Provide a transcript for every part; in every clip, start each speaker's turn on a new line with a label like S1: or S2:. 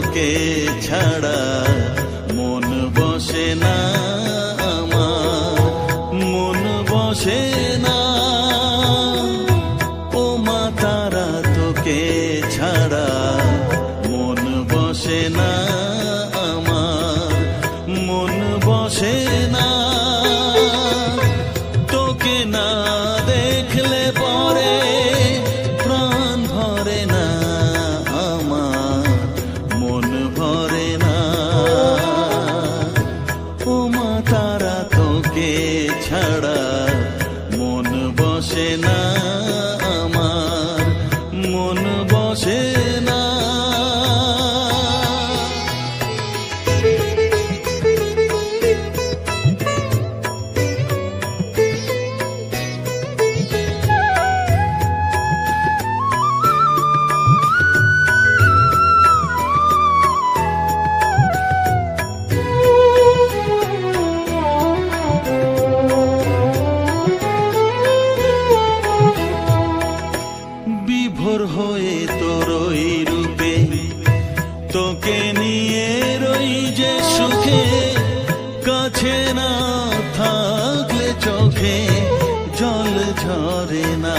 S1: তোকে ছাড়া মন বসে না আমার, মন বসে না। ও তারা তোকে ছাড়া মন বসে না। তোকে নিয়ে রই যে সুখে কাছে না থাকলে চোখে জল ঝরে না।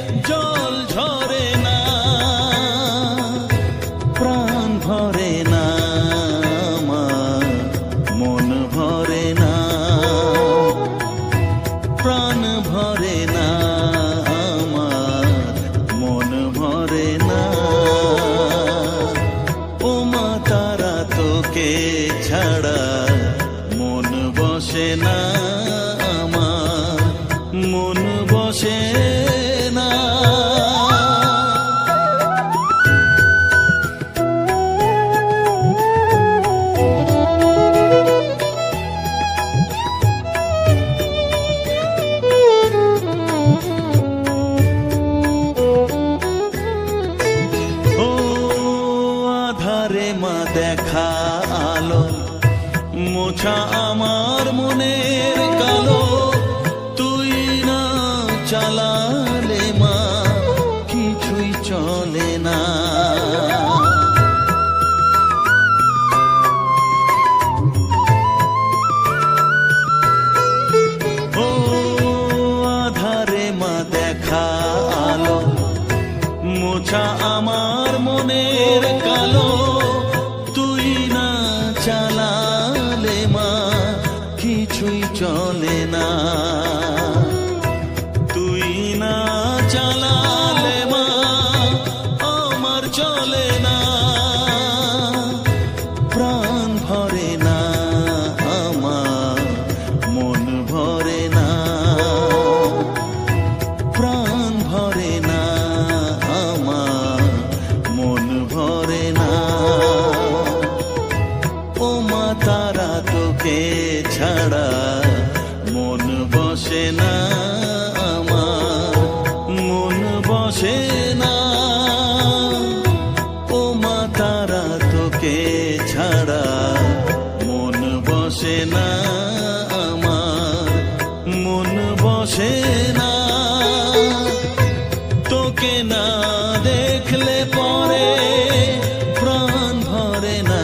S1: তারা তোকে ছাড়া মন বসে না। মা দেখা আলো মোছা আমার মনের কালো। তুই না চালালে চালালে মা বসে না। তোকে না দেখলে পরে প্রাণ ভরে না,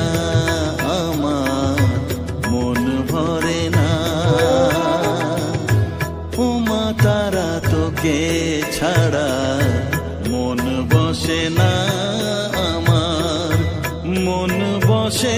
S1: আমার মন ভরে না। ও মা তারা তোকে ছাড়া মন বসে না, আমার মন বসে